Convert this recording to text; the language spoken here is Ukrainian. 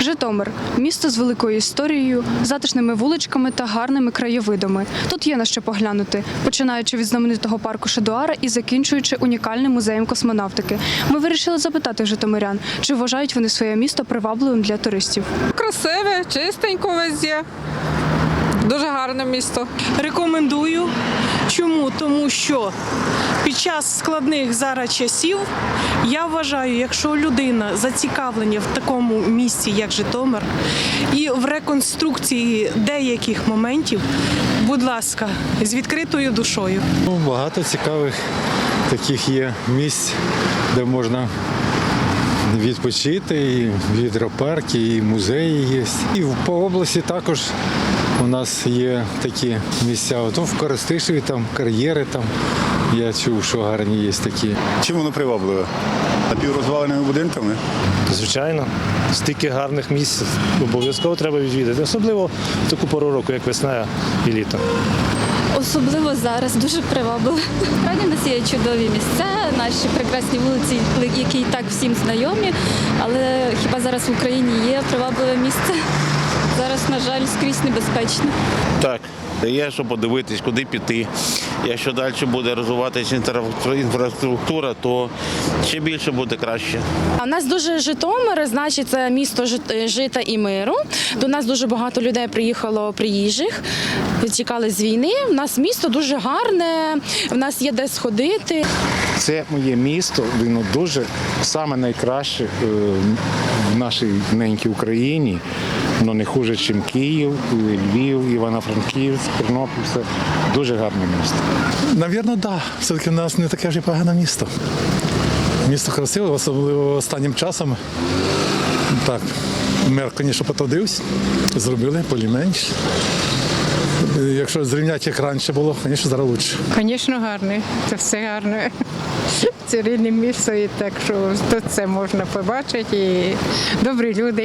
Житомир місто з великою історією, затишними вуличками та гарними краєвидами. Тут є на що поглянути, починаючи від знаменитого парку Шедуара і закінчуючи унікальним музеєм космонавтики. Ми вирішили запитати житомирян, чи вважають вони своє місто привабливим для туристів. Красиве, чистенько везде. Дуже гарне місто. Рекомендую. Чому? Тому що під час складних зараз часів я вважаю, якщо людина зацікавлена в такому місці, як Житомир, і в реконструкції деяких моментів, будь ласка, з відкритою душою. Ну, багато цікавих таких є місць, де можна відпочити, і гідропарки, і музеї є. І по області також у нас є такі місця. От в Коростишеві там кар'єри там. Я чув, що гарні є такі. Чим воно привабливе? Напіврозваленими будинками? Звичайно, стільки гарних місць обов'язково треба відвідати, особливо в таку пору року, як весна і літо. Особливо зараз дуже привабливо. Справді нас є чудові місця, наші прекрасні вулиці, які і так всім знайомі. Але хіба зараз в Україні є привабливе місце? Зараз, на жаль, скрізь небезпечно. Так, є що подивитись, куди піти. Якщо далі буде розвиватися інфраструктура, то ще більше буде краще. У нас дуже Житомир, значить, це місто жита і миру. До нас дуже багато людей приїхало приїжджих, тікали з війни. У нас місто дуже гарне, в нас є де сходити. Це моє місто, воно дуже саме найкраще е, в нашій ненькій Україні. Воно не хуже, ніж Київ, Львів, Івано-Франківськ, Тернопіль. Це дуже гарне місто. Навірно, так. Да. Все-таки в нас не таке вже погане місто. Місто красиве, особливо останнім часом. Так, мер, звісно, потрудився, зробили більш-менш. Якщо зрівняти, як раніше було, звісно, зараз краще. Звісно, гарне. Це все гарне. Це рідне місто, і так що тут це можна побачити. І добрі люди.